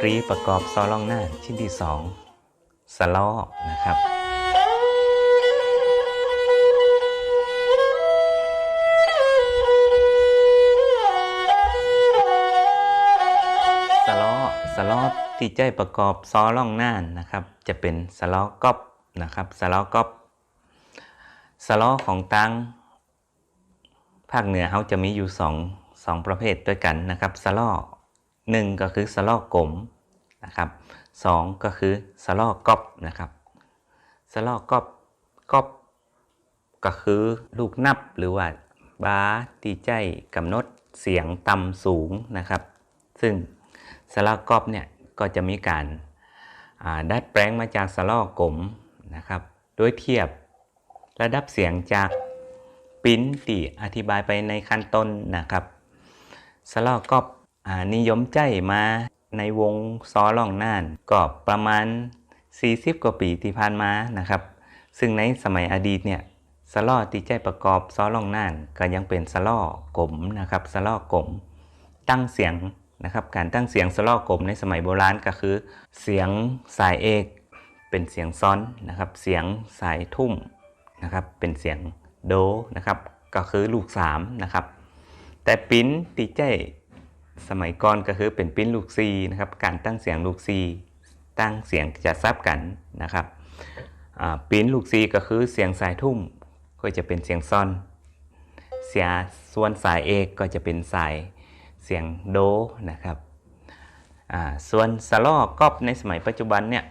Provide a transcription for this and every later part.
ตรีประกอบซอลองหน้าชิ้นที่2สล้อนะครับสล้อสล้อที่ใจประกอบซอล่องหน้านนะครับ จะเป็นสล้อก๊อบนะครับสล้อก๊อบสล้อของตังภาคเหนือเขาจะมีอยู่สองสองประเภทด้วยกันนะครับสล้อ หนึ่งก็คือสลอกลมนะครับสองก็คือสลอก๊อบนะครับสลอก๊อบกอบก็คือลูกนับหรือว่าบาที่ใจกำหนดเสียงต่ำสูงนะครับ ซึ่งสลากอบเนี่ยก็จะมีการดัดแปลงมาจากสลอกลมนะครับ โดยเทียบระดับเสียงจากปิ้นที่อธิบายไปในขั้นต้นนะครับสลอกอบ นิยมใจมาในวงซอล่องน่านก็ประมาณ 40 กว่าปีที่ผ่านมานะครับ ซึ่งในสมัยอดีตเนี่ยสลอที่ใจประกอบซอล่องน่านก็ยังเป็นสลอกลมนะครับสลอกลมตั้งเสียงนะครับการตั้งเสียงสลอกลมในสมัยโบราณก็คือ เสียงสายเอก เป็นเสียงซ้อนนะครับ เสียงสายทุ่มนะครับเป็นเสียงโดนะครับก็คือลูก3นะครับแต่ปิ้นตีใจ สมัยก่อนก็คือเป็นปิ้นลูกซีนะครับ การตั้งเสียงลูกซีตั้งเสียงจะซับกันนะครับปิ้นลูกซีก็คือเสียงสายทุ่มก็จะเป็นเสียงซ้อน เสียส่วนสายเอกก็จะเป็นสายเสียงโดนะครับส่วนสลอกอบในสมัยปัจจุบันเนี่ย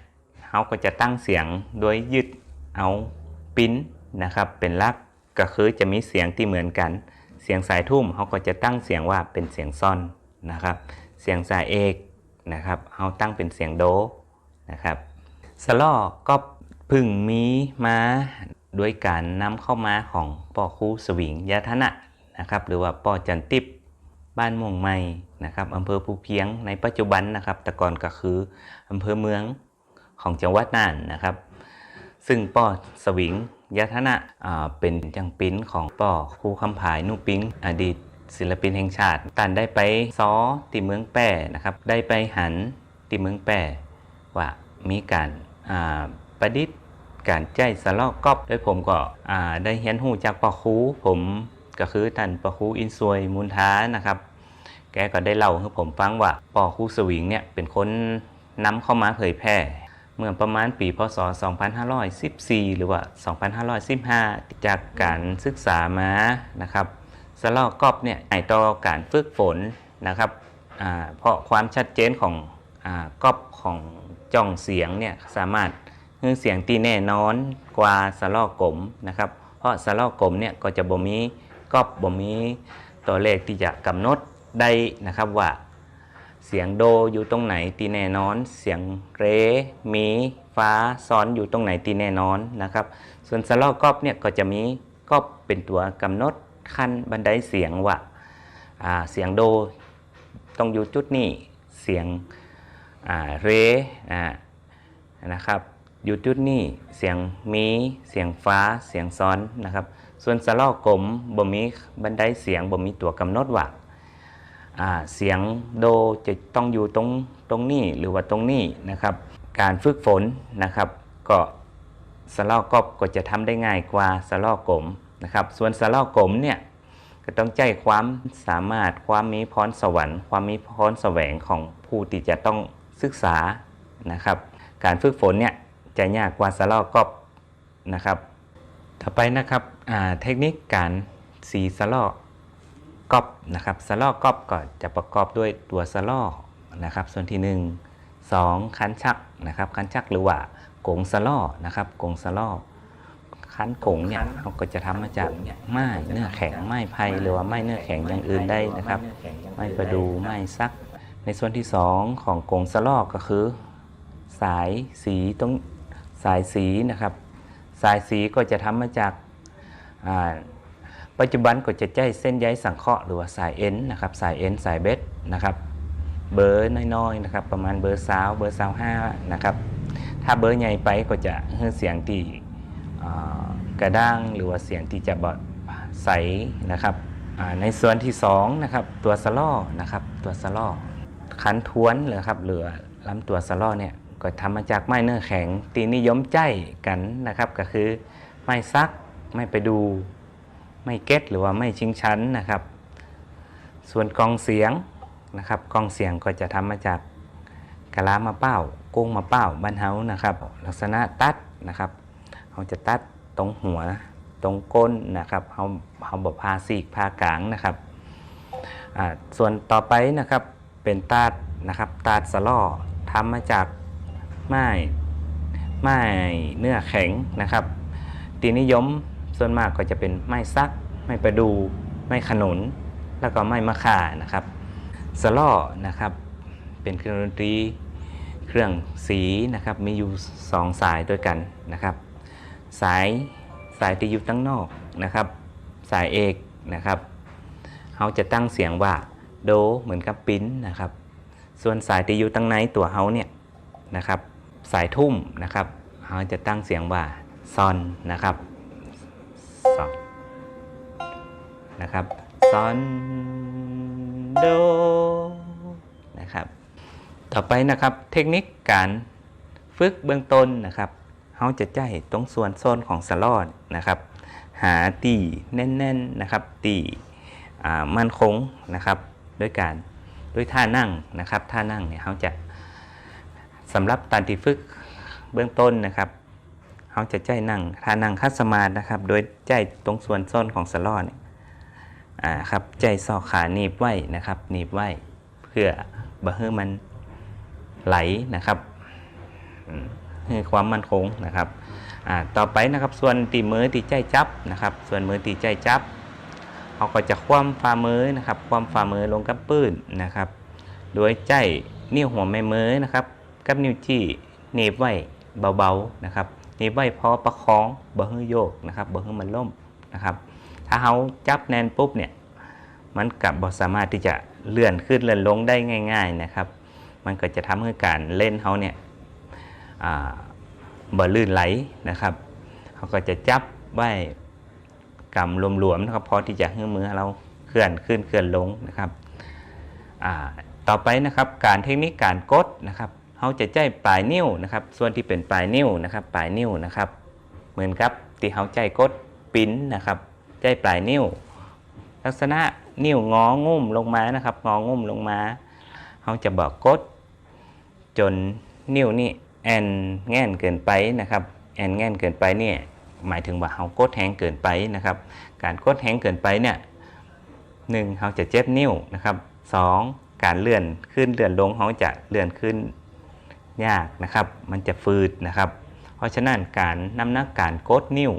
เขาก็จะตั้งเสียงโดยยึดเอาปิ้นนะครับเป็นลักก็คือจะมีเสียงที่เหมือนกัน เสียงสายทุ่มเขาก็จะตั้งเสียงว่าเป็นเสียงซ่อน นะครับ เสียงสายเอกนะครับเขาตั้งเป็นเสียงโดนะครับสลอก็พึ่งมีมาด้วยการนำเข้ามาของป่อคูสวิงยาธนะนะครับ หรือว่าป่อจันติบบ้านม่วงใหม่นะครับอำเภอภูเพียงในปัจจุบันนะครับ แต่ก่อนก็คืออำเภอเมืองของจังหวัดน่านนะครับ ซึ่งป้อสวิงยะธนะอ่าเป็นจังปิ้นของป้อคูคำผายนุปิงอดีต ศิลปินแห่งชาติ ตันได้ไปซ้อที่เมืองแป้นะครับ ได้ไปหันที่เมืองแป้ว่ามีการประดิษฐ์การใจสลอกก๊อบโดยผมก็ได้เฮียนหูจากป้อครูผมก็คือท่านป้อครูอินซวยมูลท้านะครับ แกก็ได้เล่าให้ผมฟังว่าปอคูสวิงเนี่ยเป็นคนนำเข้ามาเผยแพร่เมื่อประมาณปีพศ 2514 หรือว่า 2515 จากการศึกษามานะครับ สลอกอบเนี่ยไอต่อการฝึกฝนนะครับเพราะความชัดเจนของอกอบของจ่องเสียงเนี่ยสามารถคือเสียงที่แน่นอนกว่าสลอกลมนะครับ เพราะสลอกลมเนี่ยก็จะบ่มีกอบบ่มีตัวเลขที่จะกำหนดได้นะครับว่าเสียงโดอยู่ตรงไหนตีแน่นอน เสียงเร มี ฟ้าซ้อนอยู่ตรงไหนตีแน่นอนนะครับ ส่วนสลอกอบเนี่ยก็จะมีก็เป็นตัวกำหนด ขั้นบันไดเสียงว่าเสียงโดต้องอยู่จุดนี้เสียงเรนะครับอยู่จุดนี้เสียงมีเสียงฟ้าเสียงซ้อนนะครับ ส่วนสลอกลมบ่มีบันไดเสียงบ่มีตัวกำหนดว่าเสียงโดจะต้องอยู่ตรงตรงนี้หรือว่าตรงนี้นะครับ การฝึกฝนนะครับ ก็สลอกอบก็จะทำได้ง่ายกว่าสลอกลม นะครับส่วนสลอกลมเนี่ยก็ต้องใจความสามารถความมีพรสวรรค์ ความมีพรแสวงของผู้ที่จะต้องศึกษานะครับการฝึกฝนเนี่ยจะยากกว่าสลอกอบนะครับต่อไปนะครับเทคนิคการสีสลอกก๊อบนะครับสลอกก๊อบก็จะประกอบด้วยตัวสลอนะครับส่วนที่ 1 2 คันชักนะครับคันชักหรือว่ากงสลอนะครับกงสลอ คันกงเนี่ยเขาก็จะทำมาจากไม้เนื้อแข็งไม้ไผ่หรือว่าไม้เนื้อแข็งอย่างอื่นได้นะครับ ไม้ประดูไม้ซัก ในส่วนที่ 2 ของกงสลอก็คือ สายสีตรงสายสีนะครับ สายสีก็จะทำมาจากอ่าปัจจุบันก็จะใช้เส้นใยสังเคราะห์หรือว่าสายเอ็นนะครับสายเอ็นสายเบสนะครับเบอร์น้อยๆนะครับประมาณเบอร์สาวเบอร์สาวห้านะครับถ้าเบอร์ใหญ่ไปก็จะให้เสียงที่อ่า กระด้างหรือว่าเสียงที่จะบใสนะครับในส่วนที่สองนะครับตัวสลอนะครับตัวสลอขันทวนเลยครับเหลือลำตัวสล้อเนี่ยก็ทำมาจากไม้เนื้อแข็ง ตีนิยมใจกันนะครับ ก็คือไม้ซักไม้ไปดูไม่เก็ตหรือว่าไม่ชิงชั้นนะครับ ส่วนกองเสียงนะครับกองเสียงก็จะทำมาจากกะลามะเป้ากุ้งมะเป้าบ้านเฮานะครับ ลักษณะตัดนะครับ เขาจะตัดตรงหัวตรงก้นนะครับเขาเขาบอกพาสีกพากลางนะครับส่วนต่อไปนะครับเป็นตาดนะครับตาดสล่อทำมาจากไม้ไม้เนื้อแข็งนะครับตีนิยมส่วนมากก็จะเป็นไม้ซัก ไม้ประดู ไม้ขนุน แล้วก็ไม้มะข่านะครับสล่อนะครับเป็นเครื่องดนตรีเครื่องสีนะครับมีอยู่สองสายด้วยกันนะครับ สายสายที่อยู่ตั้งนอกนะครับ สายเอกนะครับเขาจะตั้งเสียงว่าโดเหมือนกับปิ้นนะครับ ส่วนสายที่อยู่ตั้งในตัวเขาเนี่ยนะครับ สายทุ่มนะครับเขาจะตั้งเสียงว่าซอนนะครับซอนนะครับซอนโดนะครับ ต่อไปนะครับเทคนิคการฝึกเบื้องต้นนะครับ เขาจะใจตรงส่วนโซนของสลอดนะครับ หาตีแน่นๆนะครับ ตีมั่นคงนะครับด้วยการด้วยท่านั่งนะครับ ท่านั่งเนี่ยเขาจะสำหรับตอนที่ฝึกเบื้องต้นนะครับเขาจะใจนั่งท่านั่งคัดสมาธินะครับ โดยใจตรงส่วนโซนของสลอดเนี่ยครับใจซอกขาหนีบไว้นะครับหนีบไว้เพื่อบ่ให้มันไหลนะครับอืม ให้ความมั่นคงนะครับต่อไปนะครับส่วนตีมือตีใจจับนะครับ ส่วนมือตีใจจับเขาก็จะคว่ำฝ่ามือนะครับ คว่ำฝ่ามือลงกับปืนนะครับโดยใจนิ้วหัวแม่มือนะครับกับนิ้วจี้หนีบไว้เบาๆนะครับหนีบไว้พอประคองบ่ให้โยกนะครับบ่ให้มันล่มนะครับถ้าเขาจับแน่นปุ๊บเนี่ยมันกับบ่สามารถที่จะเลื่อนขึ้นเลื่อนลงได้ง่าย ๆนะครับ มันก็จะทำให้การเล่นเขาเนี่ย บ่ลื่นไหลนะครับเขาก็จะจับไว้กำรวมๆนะครับพอที่จะให้มือเราเคลื่อนขึ้นเคลื่อนลงนะครับต่อไปนะครับการเทคนิคการกดนะครับเขาจะใจปลายนิ้วนะครับ ส่วนที่เป็นปลายนิ้วนะครับ ปลายนิ้วนะครับ เหมือนกับที่เขาใจกดปิ้นนะครับใจปลายนิ้ว ลักษณะนิ้วงองุ่มลงมานะครับ งองุ่มลงมาเขาจะบอกกดจนนิ้วนี่ แอนแง่นเกินไปนะครับแอนแง่นเกินไปเนี่ยหมายถึงว่าเขากดแห้งเกินไปนะครับ การกดแห้งเกินไปเนี่ยหนึ่งเขาจะเจ็บนิ้วนะครับสองการเลื่อนขึ้นเลื่อนลงเขาจะเลื่อนขึ้นยากนะครับ มันจะฟืดนะครับ เพราะฉะนั้นการน้ำหนักการกดนิ้ว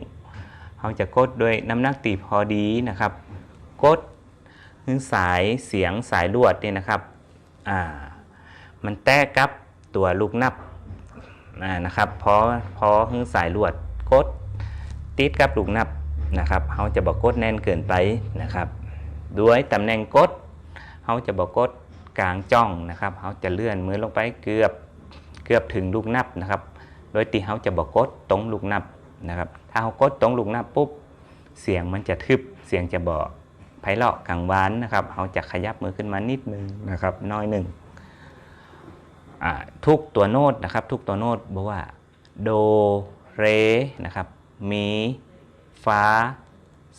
เขาจะกดด้วยน้ำหนักตีพอดีนะครับกดหรือสายเสียงสายลวดเนี่ยนะครับอ่ามันแตกกับตัวลูกนับ นะครับพอพอหึ่งสายลวดกดติดกับลูกนับนะครับเขาจะบอกกดแน่นเกินไปนะครับด้วยตำแหน่งกดเขาจะบอกกดกลางจ้องนะครับเขาจะเลื่อนมือลงไปเกือบเกือบถึงลูกนับนะครับ โดยที่เขาจะบอกกดตรงลูกนับนะครับ ถ้าเขากดตรงลูกนับปุ๊บเสียงมันจะทึบเสียงจะบอกไพเราะกังวานนะครับเขาจะขยับมือขึ้นมานิดนึงนะครับน้อยหนึ่ง ทุกตัวโน้ตนะครับ ทุกตัวโน้ตบอกว่า โด เร นะครับ มี ฟ้า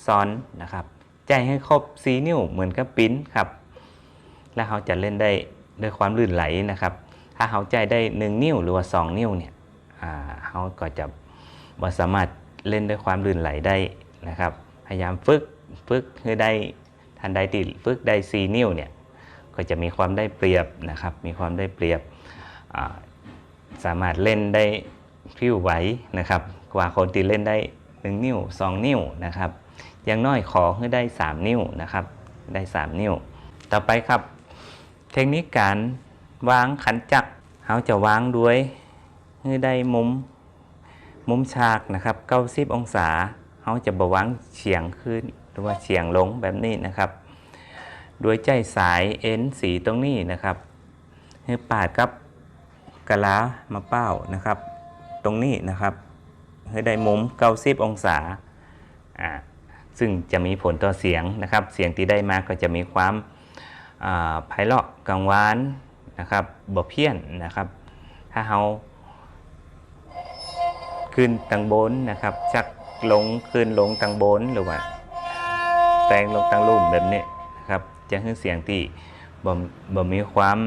ซอน นะครับ ใจให้ครบสีนิ้วเหมือนกับปิ้นครับ แล้วเขาจะเล่นได้ด้วยความลื่นไหลนะครับ ถ้าเขาใจได้หนึ่งนิ้วหรือว่าสองนิ้วเนี่ยเขาก็จะบ่สามารถเล่นด้วยความลื่นไหลได้นะครับ พยายามฝึกฝึกให้ได้ทันใดติฝึกได้สีนิ้วเนี่ย ก็จะมีความได้เปรียบนะครับ มีความได้เปรียบ สามารถเล่นได้พริ้วไหวนะครับ กว่าคนที่เล่นได้ 1 นิ้ว 2 นิ้วนะครับอย่างน้อยขอให้ได้ 3 นิ้วนะครับ ได้ 3 นิ้ว ต่อไปครับ เทคนิคการวางขันจักรเขาจะวางด้วยให้ได้มุมมุมฉากนะครับ 90 องศาเขาจะบวางเฉียงขึ้นหรือว่าเฉียงลงแบบนี้นะครับด้วยใจสายเอ็นสีตรงนี้นะครับให้ปาดกับ กะลามาเป้านะครับ ตรงนี้นะครับให้ได้มุม90องศาอ่าซึ่งจะมีผลต่อเสียงนะครับ เสียงที่ได้มาก็จะมีความไพเราะกังวานนะครับบ่เพี้ยนนะครับ ถ้าเฮาขึ้นตังบนนะครับ ชักลงขึ้นลงตังบนหรือว่าแปลงลงตังลุ่มแบบนี้นะครับ จะให้เสียงที่บ่บ่มีความ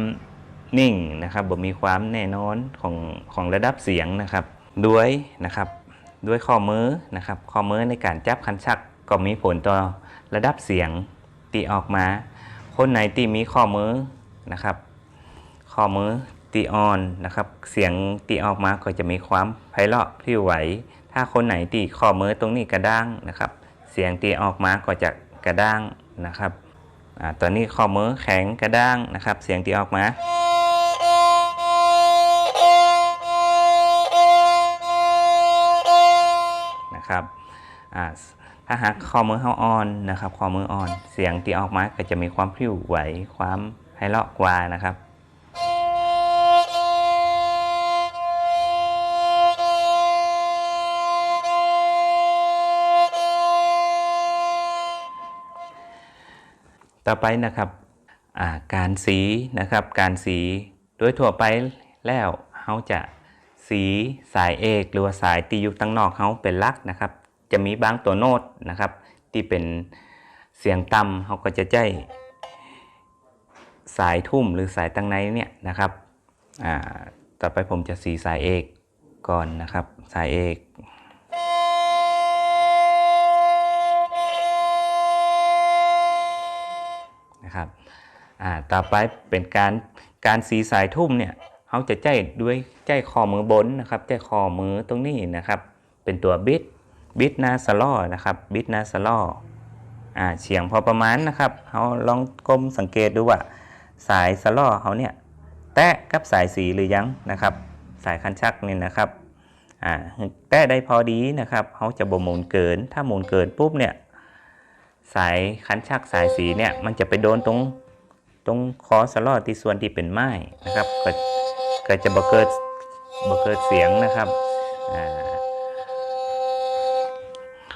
นิ่งนะครับบ่มีความแน่นอนของของระดับเสียงนะครับ ด้วยนะครับด้วยข้อมือนะครับ ข้อมือในการจับคันชักก็มีผลต่อระดับเสียงที่ออกมา คนไหนที่มีข้อมือนะครับ ข้อมือตีออนนะครับ เสียงตีออกมาก็จะมีความไพเราะพริ้วไหว ถ้าคนไหนตีข้อมือตรงนี้กระด้างนะครับ เสียงตีออกมาก็จะกระด้างนะครับอตอนนี้ข้อมือแข็งกระด้างนะครับ เสียงตีออกมา นะครับถ้าหากข้อมือเฮาอ่อนนะครับข้อมืออ่อน เสียงตีออกมาก็จะมีความพิ้วไหวความไพเราะกว่านะครับต่อไปนะครับการสีนะครับการสีโดยทั่วไปแล้วเขาจะ สีสายเอกหรือว่าสายตีอยู่ตั้งนอกเขาเป็นลักนะครับ จะมีบางตัวโน้ตนะครับ ที่เป็นเสียงต่ำเขาก็จะใช้สายทุ่มหรือสายตั้งในเนี่ยนะครับต่อไปผมจะสีสายเอกก่อนนะครับ สายเอกนะครับต่อไปเป็นการการสีสายทุ่มเนี่ย เขาจะใจด้วยใจคอมือบนนะครับใจคอมือตรงนี้นะครับ เป็นตัวบิดบิดนาสลอนะครับบิดนาสลออ่าเฉียงพอประมาณนะครับเขาลองก้มสังเกตดูว่า สายสลอเขาเนี่ยแตะกับสายสีหรือยังนะครับ สายคันชักนี่นะครับอ่าแตะได้พอดีนะครับเขาจะบ่หมุนเกิน ถ้าหมุนเกินปุ๊บเนี่ยสายคันชักสายสีเนี่ยมันจะไปโดนตรงตรงคอสลอที่ส่วนที่เป็นไม้นะครับก็ ก็จะบ่เกิดบ่เกิดเสียงนะครับ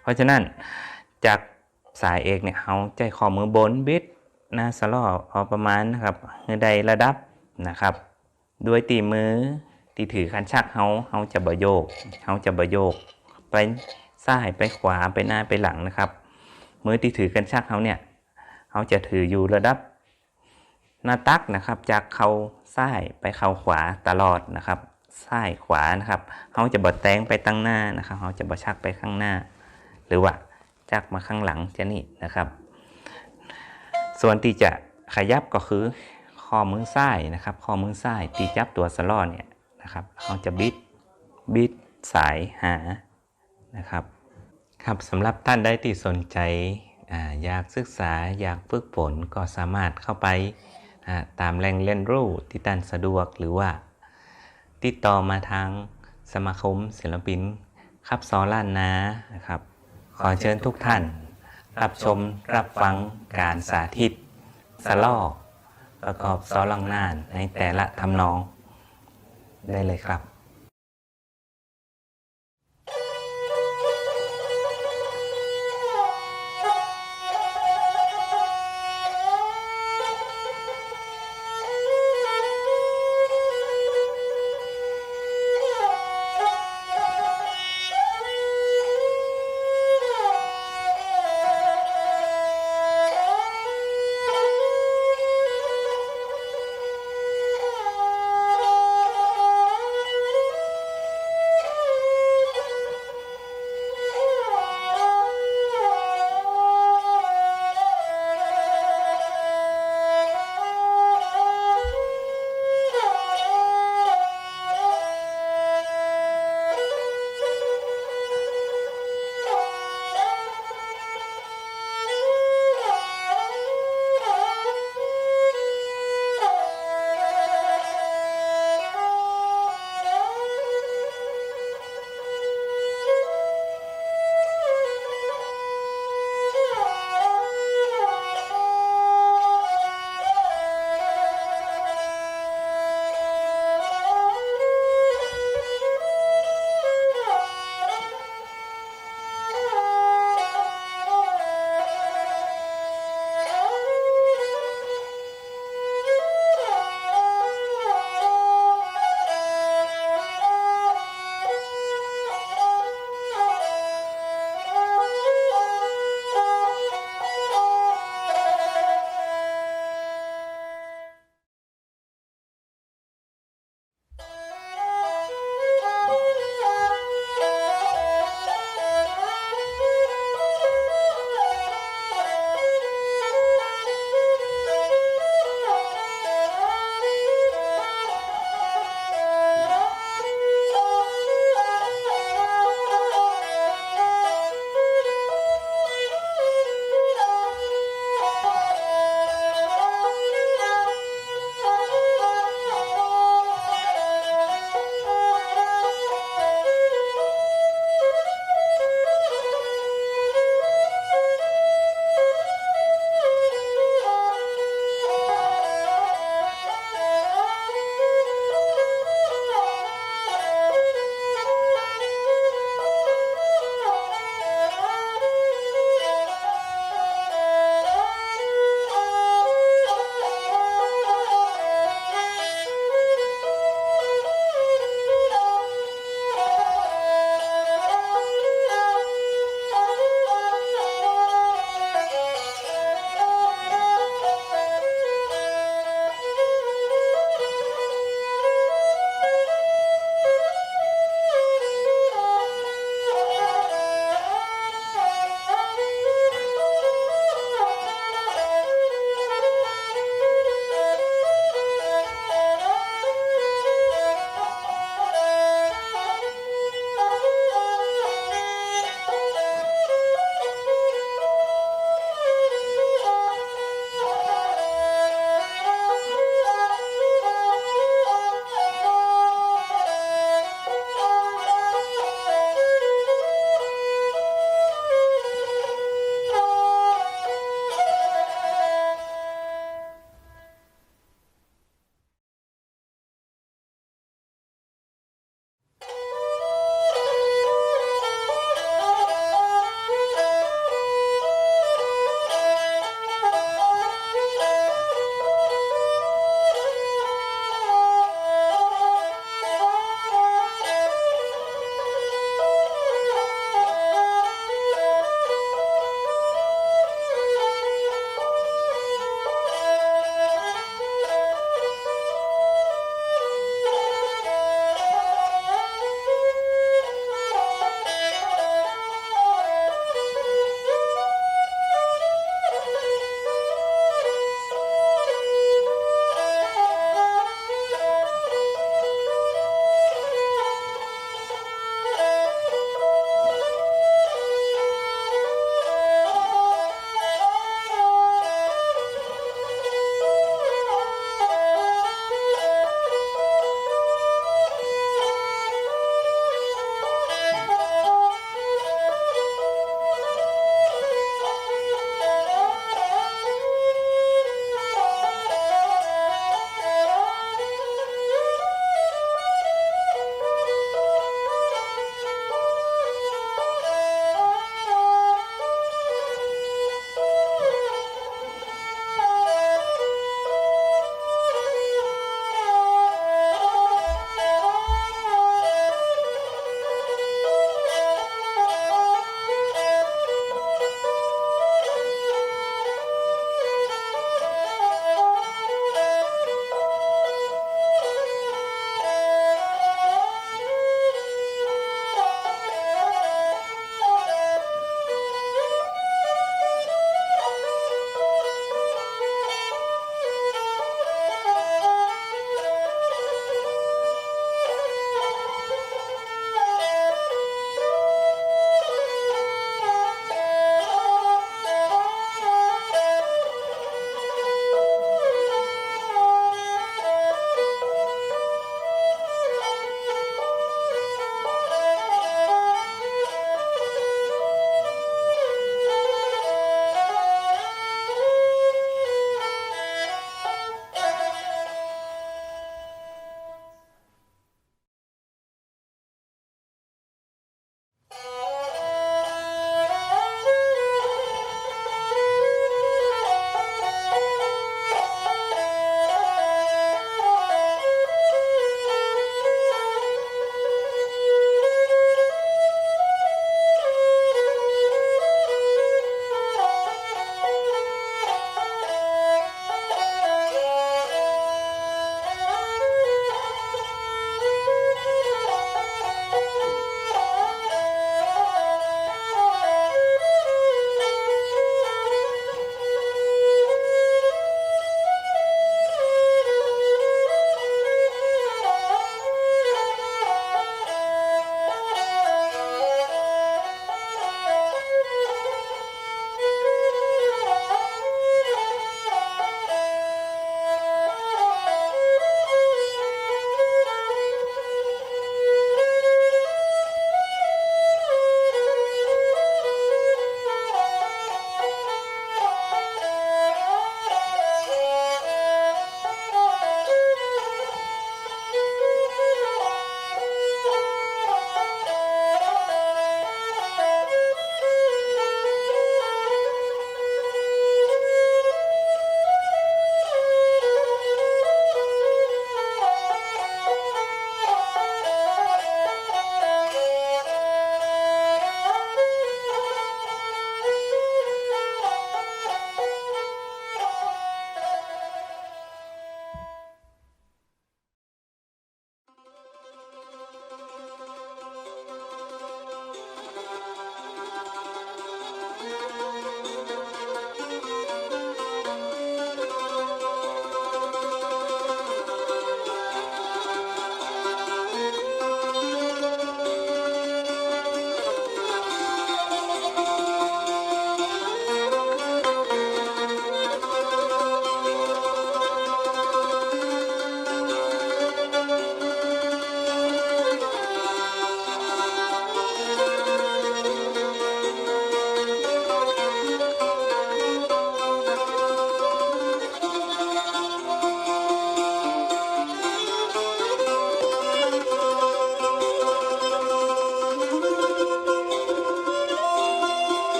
เพราะฉะนั้นจากสายเอกเนี่ยเขาใจข้อมือบนบิดน้าสลอพอประมาณนะครับเมื่อใดระดับนะครับ ด้วยตีมือที่ถือคันชักเขาเขาจะบ่โยกเขาจะบ่โยก ไปซ้ายไปขวาไปหน้าไปหลังนะครับ มือที่ถือกันชักเขาเนี่ยเขาจะถืออยู่ระดับหน้าตักนะครับ จากเขา ซ้ายไปเขาขวาตลอดนะครับซ้ายขวานะครับเขาจะบดแตงไปตั้งหน้านะครับเขาจะบดชักไปข้างหน้า หรือว่าจักมาข้างหลังจะนี่นะครับ ส่วนที่จะขยับก็คือข้อมือซ้ายนะครับ ข้อมือซ้ายตีจับตัวสลอเนี่ยนะครับเขาจะบิดบิดสายหานะครับครับสำหรับท่านใดที่สนใจออยากศึกษาอยากฝึกฝนก็สามารถเข้าไป ตามแหล่งเรียนรู้ที่ท่านสะดวกหรือว่า ติดต่อมาทางสมาคมศิลปินครับซอล้านนานะครับ ขอเชิญทุกท่าน รับชมรับฟังการสาธิต สลอกประกอบซอลังนานในแต่ละทำนองได้เลยครับ